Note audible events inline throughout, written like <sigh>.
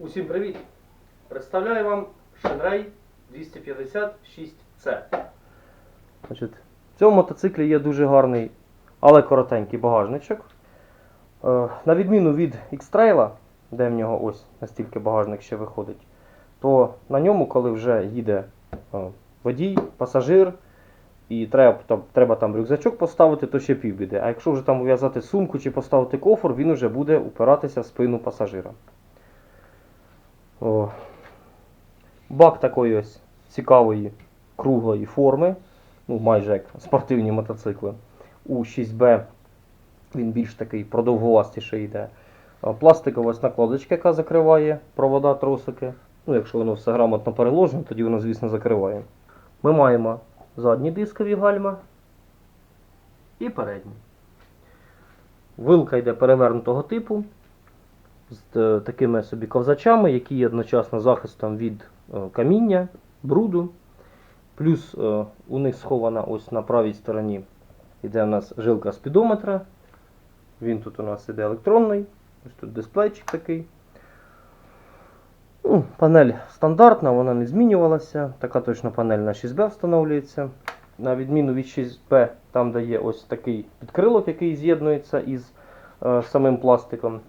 Усім привіт! Представляю вам Shenray 256C. Значить, в цьому мотоциклі є дуже гарний, але коротенький багажничок. Е, на відміну від X-Trail, де в нього ось настільки багажник ще виходить, то на ньому, коли вже їде е, водій, пасажир, і треба, там, треба там рюкзачок поставити, то ще півбіди. А якщо вже там ув'язати сумку чи поставити кофр, він вже буде упиратися в спину пасажира. О. Бак такої ось цікавої круглої форми, ну майже як спортивні мотоцикли. У 6B він більш такий продовгувастіший йде. Пластикова ось накладочка, яка закриває провода тросики. Ну, якщо воно все грамотно переложено, тоді воно, звісно, закриває. Ми маємо задні дискові гальма і передні. Вилка йде перевернутого типу з е, такими собі ковзачами, які є одночасно захистом від е, каміння, бруду. Плюс е, у них схована ось на правій стороні йде у нас жилка спідометра. Він тут у нас іде електронний. Ось тут дисплейчик такий. Ну, панель стандартна, вона не змінювалася. Така точно панель на 6B встановлюється. На відміну від 6B, там де є ось такий підкрилок, який з'єднується із е, самим пластиком.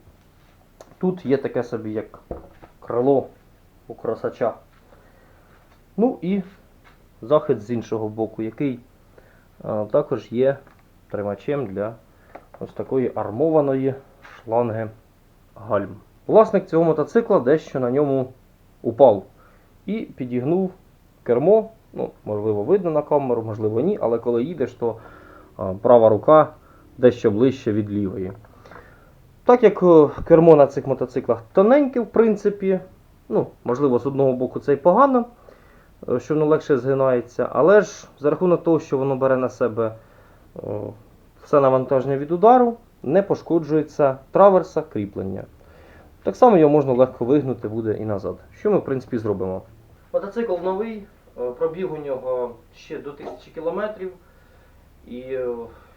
Тут є таке собі як крило у красача. Ну і захист з іншого боку, який е, також є тримачем для ось такої армованої шланги гальм. Власник цього мотоцикла дещо на ньому упав і підігнув кермо. Ну, можливо, видно на камеру, можливо, ні, але коли їдеш, то а, права рука дещо ближче від лівої. Так як е, кермо на цих мотоциклах тоненьке, в принципі, ну, можливо, з одного боку це й погано, е, що воно легше згинається, але ж за рахунок того, що воно бере на себе е, все навантаження від удару, не пошкоджується траверса кріплення. Так само його можна легко вигнути буде і назад. Що ми, в принципі, зробимо. Мотоцикл новий, пробіг у нього ще до 1000 км. І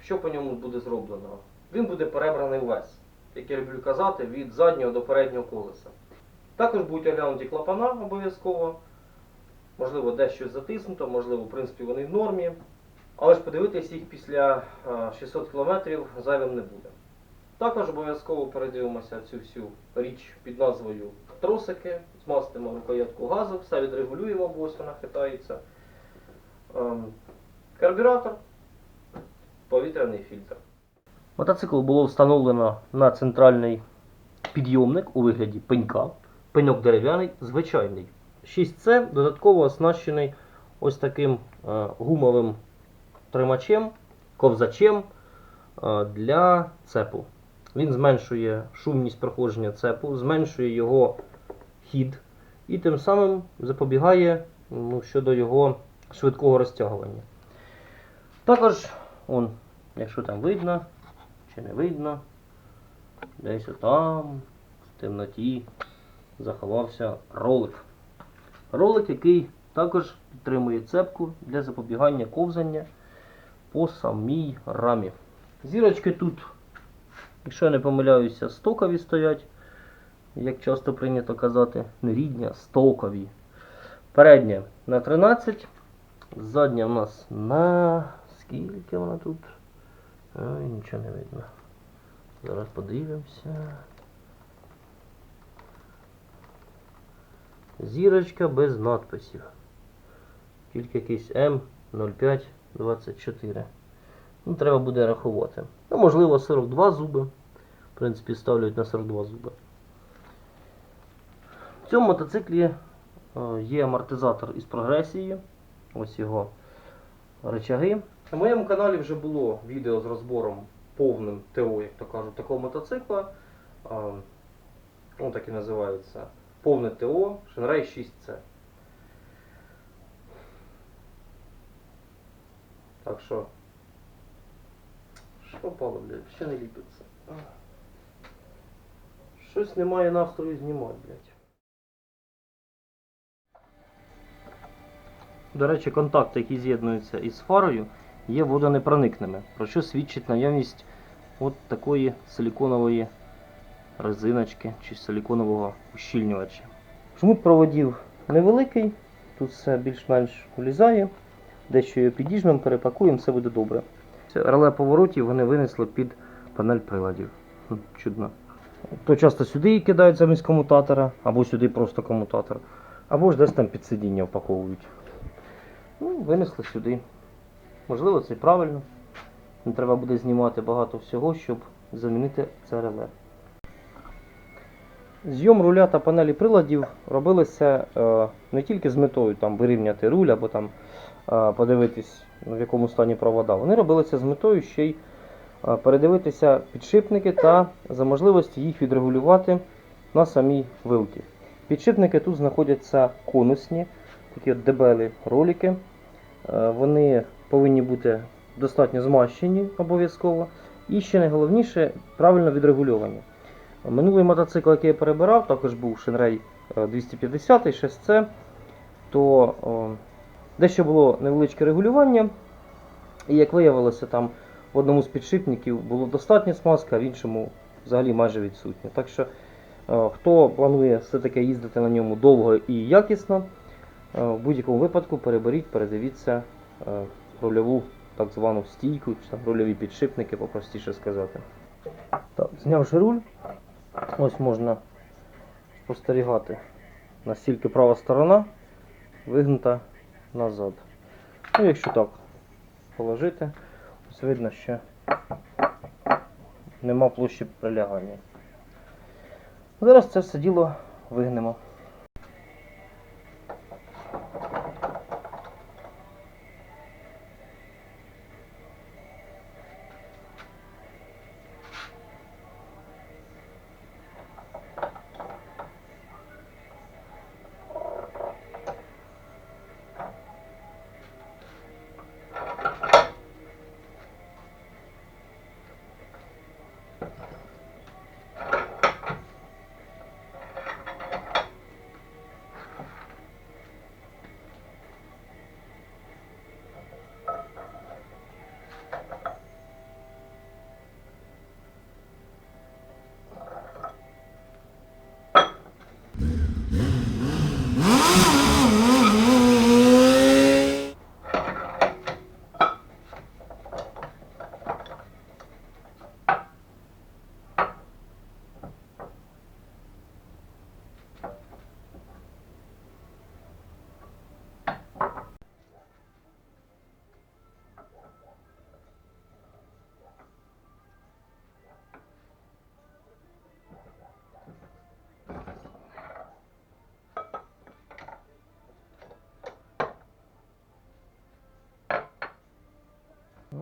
що по ньому буде зроблено? Він буде перебраний весь, як я люблю казати, від заднього до переднього колеса. Також будуть оглянуті клапана обов'язково. Можливо, десь щось затиснуто, можливо, в принципі, вони в нормі. Але ж подивитись їх після е, 600 км зайвим не буде. Також обов'язково передивимося цю всю річ під назвою тросики, змастимо рукоятку газу, все відрегулюємо, бо ось вона хитається. Ем, Карбюратор, повітряний фільтр. Мотоцикл було встановлено на центральний підйомник у вигляді пенька. Пеньок дерев'яний, звичайний. 6C додатково оснащений ось таким е, гумовим тримачем, ковзачем е, для цепу. Він зменшує шумність проходження цепу, зменшує його хід і тим самим запобігає ну, щодо його швидкого розтягування. Також, он, якщо там видно, чи не видно, десь там, в темноті, заховався ролик. Ролик, який також підтримує цепку для запобігання ковзання по самій рамі. Зірочки тут Якщо я не помиляюся, стокові стоять, як часто прийнято казати, не рідні, а стокові. Передня на 13, задня в нас на скільки вона тут? Ой, нічого не видно. Зараз подивимося. Зірочка без надписів. Тільки якийсь М0524. Ну, треба буде рахувати. Ну, можливо, 42 зуби. В принципі, ставлять на 42 зуби. В цьому мотоциклі е, є амортизатор із прогресією. Ось його речаги. На моєму каналі вже було відео з розбором повним ТО, як то кажуть, такого мотоцикла. Е, Він так і називається. Повне ТО Shenray 6C. Так що. Що впало, блядь? Ще не ліпиться. Щось немає настрою знімати, блядь. До речі, контакти, які з'єднуються із фарою, є водонепроникними, про що свідчить наявність от такої силіконової резиночки чи силіконового ущільнювача. Жмут проводів невеликий, тут все більш-менш влізає. Дещо його підіжмемо, перепакуємо, все буде добре. Реле поворотів вони винесли під панель приладів. Чудно. То часто сюди кидають замість комутатора, або сюди просто комутатор, або ж десь там під сидіння впаковують. Ну, винесли сюди. Можливо, це і правильно. Не треба буде знімати багато всього, щоб замінити це реле. Зйом руля та панелі приладів робилися е, не тільки з метою там, вирівняти руль або там, е, подивитись, в якому стані провода. Вони робилися з метою ще й е, передивитися підшипники та за можливості їх відрегулювати на самій вилці. Підшипники тут знаходяться конусні, такі от дебелі ролики. Е, Вони повинні бути достатньо змащені обов'язково. І ще найголовніше правильно відрегульовані. Минулий мотоцикл, який я перебирав, також був е, 250 6C, то о, дещо було невеличке регулювання. І як виявилося, там в одному з підшипників було достатньо смазка, а в іншому взагалі майже відсутньо. Так що, е, хто планує все-таки їздити на ньому довго і якісно, е, в будь-якому випадку переберіть, передивіться е, рульову так звану стійку, чи там рульові підшипники, попростіше сказати. Так, знявши руль, ось можна спостерігати, настільки права сторона вигнута назад. Ну, якщо так положити, ось видно, що нема площі прилягання. Зараз це все діло вигнемо.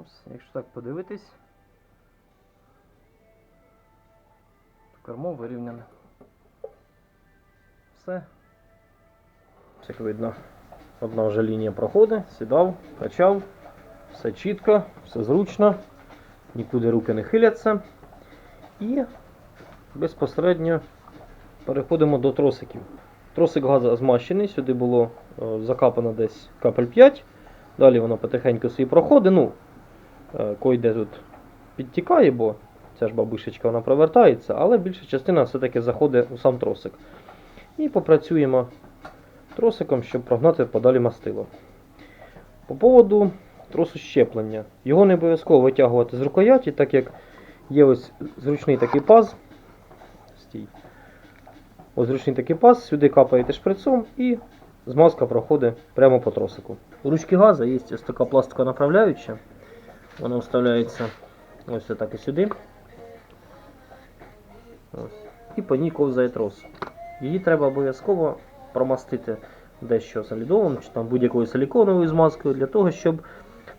Ось, якщо так подивитись, то кермо вирівняне. Все. Як видно, одна вже лінія проходить, сідав, качав, все чітко, все зручно, нікуди руки не хиляться. І безпосередньо переходимо до тросиків. Тросик газа змащений, сюди було е, закапано десь капель 5. Далі воно потихеньку собі проходить. Ну, койде тут підтікає, бо ця ж бабушечка вона провертається, але більша частина все-таки заходить у сам тросик. І попрацюємо тросиком, щоб прогнати подалі мастило. По поводу тросу щеплення. Його не обов'язково витягувати з рукояті, так як є ось зручний такий паз. Стій. Ось зручний такий паз, сюди капаєте шприцом і змазка проходить прямо по тросику. У ручки газа є ось така пластика направляюча. Вона вставляється ось так і сюди. Ось. І по ній ковзає трос. Її треба обов'язково промастити дещо солідовим чи там будь-якою силіконовою змазкою для того, щоб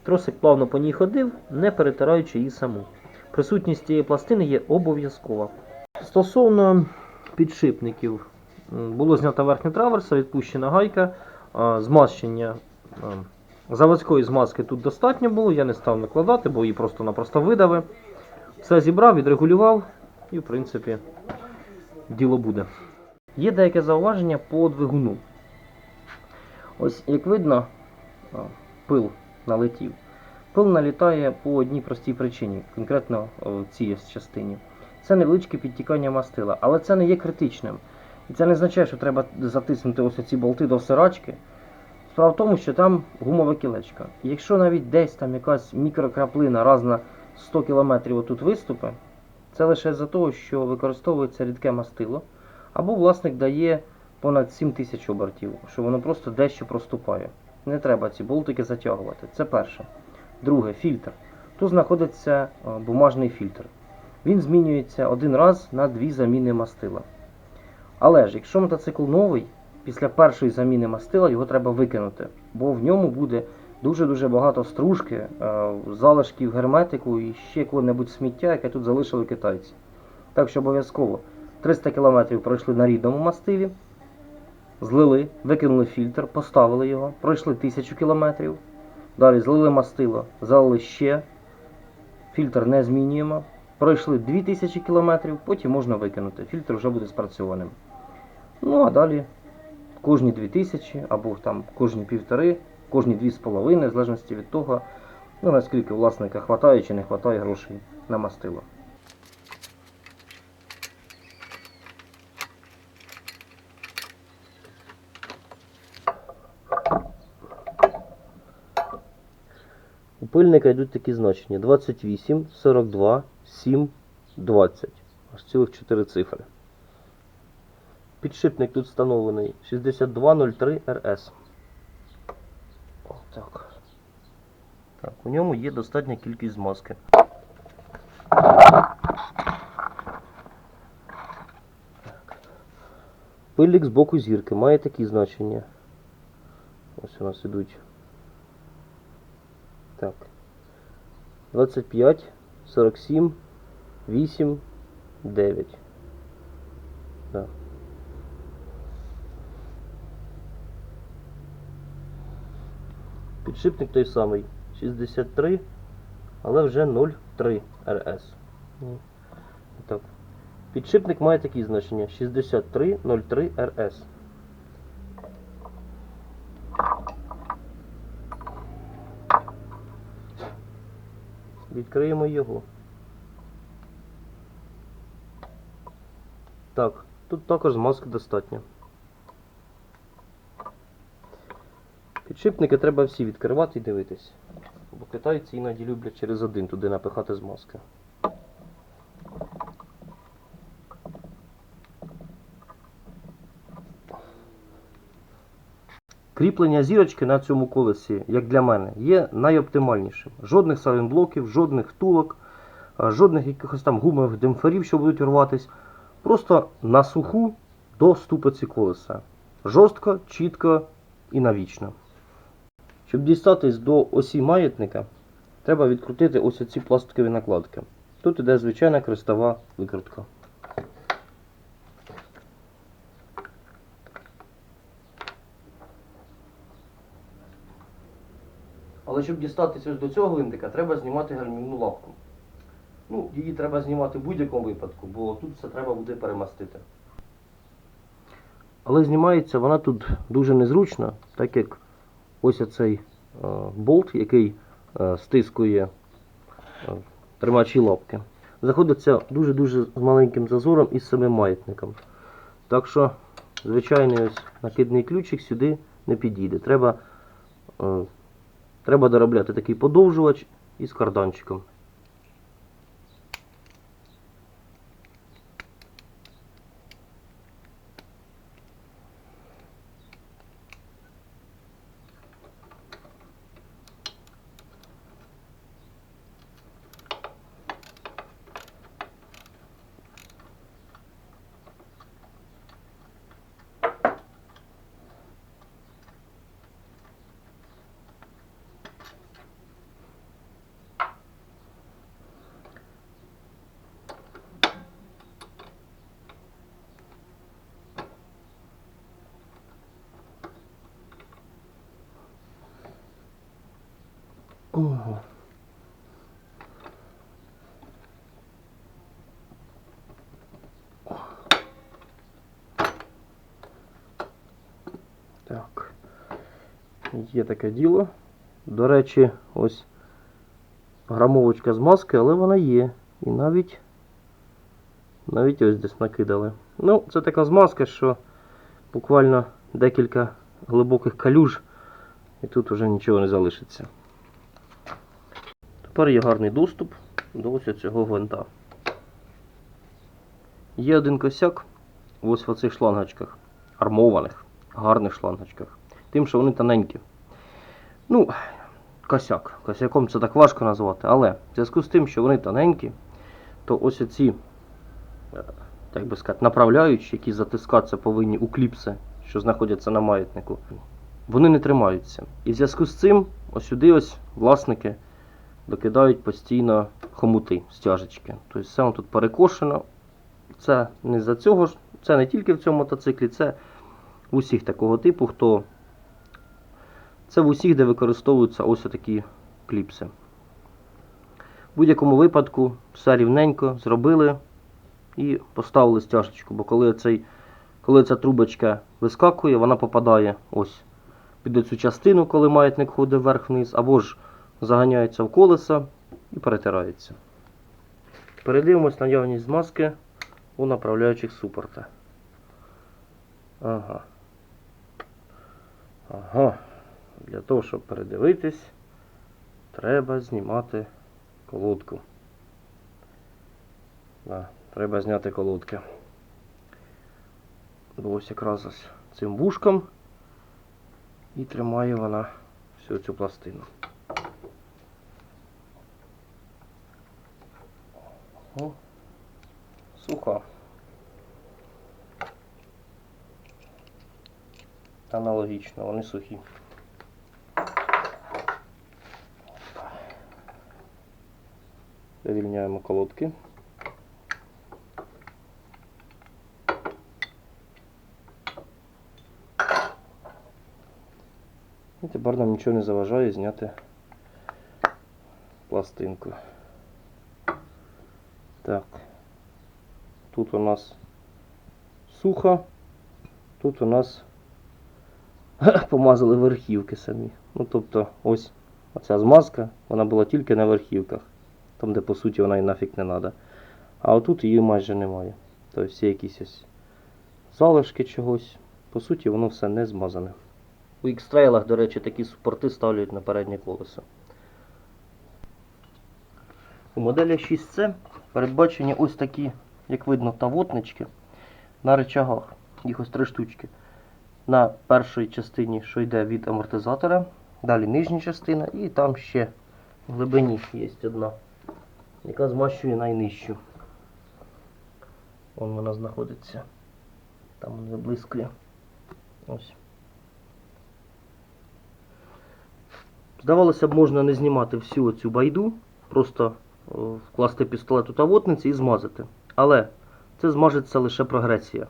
тросик плавно по ній ходив, не перетираючи її саму. Присутність цієї пластини є обов'язкова. Стосовно підшипників, було знято верхня траверса, відпущена гайка, змащення. Заводської змазки тут достатньо було, я не став накладати, бо її просто-напросто видавив. Все зібрав, відрегулював і, в принципі, діло буде. Є деяке зауваження по двигуну. Ось, як видно, пил налетів. Пил налітає по одній простій причині, конкретно в цій частині. це невеличке підтікання мастила, але це не є критичним. І це не означає, що треба затиснути ось ці болти до всирачки. Справа в тому, що там гумове кілечко. І якщо навіть десь там якась мікрокраплина раз на 100 км отут виступи, це лише за того, що використовується рідке мастило, або власник дає понад 7 тисяч обертів, що воно просто дещо проступає. Не треба ці болтики затягувати. Це перше. Друге, фільтр. Тут знаходиться е, бумажний фільтр. Він змінюється один раз на дві заміни мастила. Але ж, якщо мотоцикл новий, після першої заміни мастила його треба викинути, бо в ньому буде дуже-дуже багато стружки, е, залишків герметику і ще якого-небудь сміття, яке тут залишили китайці. Так що обов'язково 300 км пройшли на рідному мастилі, злили, викинули фільтр, поставили його, пройшли 1000 км, далі злили мастило, залили ще, фільтр не змінюємо, пройшли 2000 км, потім можна викинути, фільтр вже буде спрацьованим. Ну а далі кожні 2000 або там кожні півтори, кожні 2,5, в залежності від того, ну, наскільки власника хватає чи не хватає грошей на мастило. У пильника йдуть такі значення 28, 42, 7, 20. Аж цілих 4 цифри. Підшипник тут встановлений 6203 RS. Так. Так, у ньому є достатня кількість змазки. Пильник з боку зірки має такі значення. Ось у нас ідуть. Так. 25, 47, 8, 9. Так. Підшипник той самий 63, але вже 0,3 RS. Так. Підшипник має такі значення 63, 03 RS. Відкриємо його. Так, тут також змазки достатньо. Підшипники треба всі відкривати і дивитись. Бо китайці іноді люблять через один туди напихати змазки. Кріплення зірочки на цьому колесі, як для мене, є найоптимальнішим. Жодних саленблоків, жодних втулок, жодних якихось там гумових демпферів, що будуть рватись. Просто на суху до ступиці колеса. Жорстко, чітко і навічно. Щоб дістатись до осі маятника, треба відкрутити ось ці пластикові накладки. Тут іде звичайна крестова викрутка. Але щоб дістатися до цього гвинтика, треба знімати гальмівну лапку. Ну, її треба знімати в будь-якому випадку, бо тут все треба буде перемастити. Але знімається вона тут дуже незручно, так як ось оцей е, болт, який е, стискує е, тримачі лапки, знаходиться дуже-дуже з маленьким зазором із самим маятником. Так що звичайний ось накидний ключик сюди не підійде. Треба, треба доробляти такий подовжувач із карданчиком. Ого. Так. Є таке діло. До речі, ось грамовочка з маски, але вона є. І навіть Навіть ось десь накидали. Ну, це така змазка, що буквально декілька глибоких калюж, і тут вже нічого не залишиться. Тепер є гарний доступ до ось цього гвинта. Є один косяк ось в оцих шлангочках, армованих, гарних шлангочках. Тим, що вони тоненькі. Ну, косяк. Косяком це так важко назвати, але в зв'язку з тим, що вони тоненькі, то ось ці, е, так би сказати, направляючі, які затискатися повинні у кліпси, що знаходяться на маятнику, вони не тримаються. І в зв'язку з цим ось сюди ось власники докидають постійно хомути, стяжечки. Тобто все воно тут перекошено. Це не за цього ж, це не тільки в цьому мотоциклі, це в усіх такого типу, хто. Це в усіх, де використовуються ось такі кліпси. В будь-якому випадку все рівненько зробили і поставили стяжечку, бо коли, цей, коли ця трубочка вискакує, вона попадає ось під оцю частину, коли маятник ходить вверх-вниз, або ж заганяється в колеса і перетирається. Передивимось наявність змазки у направляючих супорта. Ага. Ага. Для того, щоб передивитись, треба знімати колодку. Да, треба зняти колодки. Бо ось якраз ось цим вушком і тримає вона всю цю пластину. О, суха. Аналогічно, вони сухі. Вивільняємо колодки. І тепер нам нічого не заважає зняти пластинку. Так. Тут у нас сухо, тут у нас <laughs> помазали верхівки самі. Ну, тобто, ось оця змазка, вона була тільки на верхівках, там, де по суті вона і нафіг не треба. А отут її майже немає. Тобто всі якісь ось залишки чогось. По суті, воно все не змазане. У X-трейлах, до речі, такі супорти ставлять на переднє колесо. У моделі 6C передбачені ось такі, як видно, тавотнички на речагах. Їх ось три штучки. На першій частині, що йде від амортизатора, далі нижня частина, і там ще в глибині є одна, яка змащує найнижчу. Вон вона знаходиться. Там вона виблискує. Ось. Здавалося б, можна не знімати всю цю байду, просто вкласти пістолет у тавотниці і змазати. Але це змажеться лише прогресія.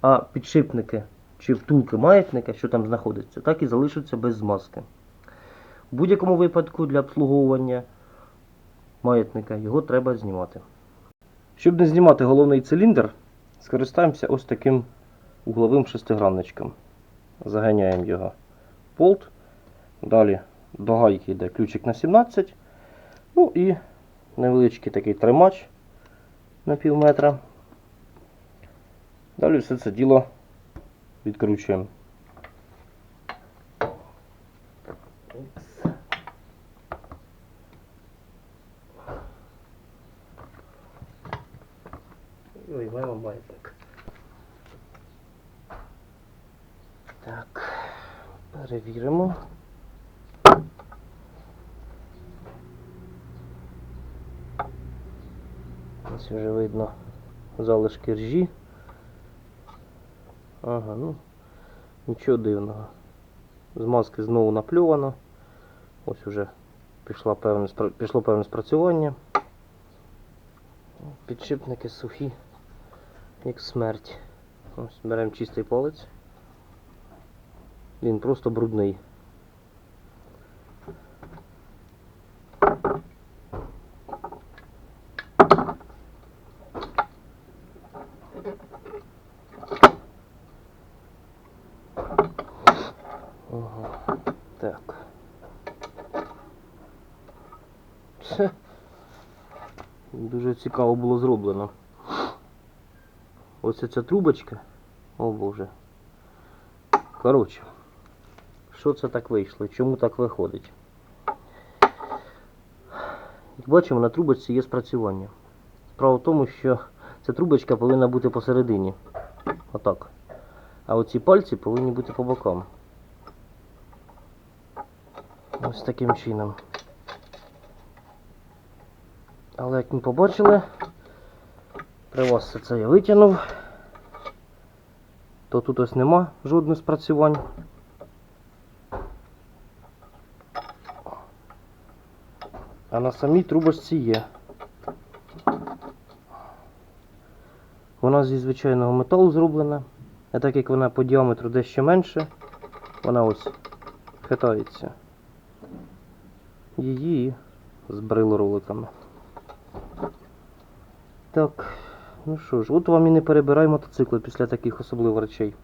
А підшипники чи втулки маятника, що там знаходиться, так і залишаться без змазки. В будь-якому випадку для обслуговування маятника його треба знімати. Щоб не знімати головний циліндр, скористаємося ось таким угловим шестигранничком. Заганяємо його в болт. Далі до гайки йде ключик на 17. Ну і невеличкий такий тримач на пів метра. Далі все це діло відкручуємо. Виймаємо маятник. Так, перевіримо. Ось вже видно залишки ржі. Ага, ну нічого дивного. Змазки знову наплювано. Ось уже пішло певне, пішло певне спрацювання. Підшипники сухі, як смерть. Ось беремо чистий палець. Він просто брудний. Ага. Так. Це Дуже цікаво було зроблено. Ось ця трубочка. О боже. Коротше. Що це так вийшло? Чому так виходить? Як бачимо, на трубочці є спрацювання. Справа в тому, що ця трубочка повинна бути посередині. Отак. А оці пальці повинні бути по бокам. Ось таким чином. Але як ми побачили, при вас все це я витягнув, то тут ось нема жодних спрацювань. А на самій трубочці є. Вона зі звичайного металу зроблена. А так як вона по діаметру дещо менше, вона ось хитається. Її збрило роликами. Так, ну що ж, от вам і не перебирай мотоцикли після таких особливих речей.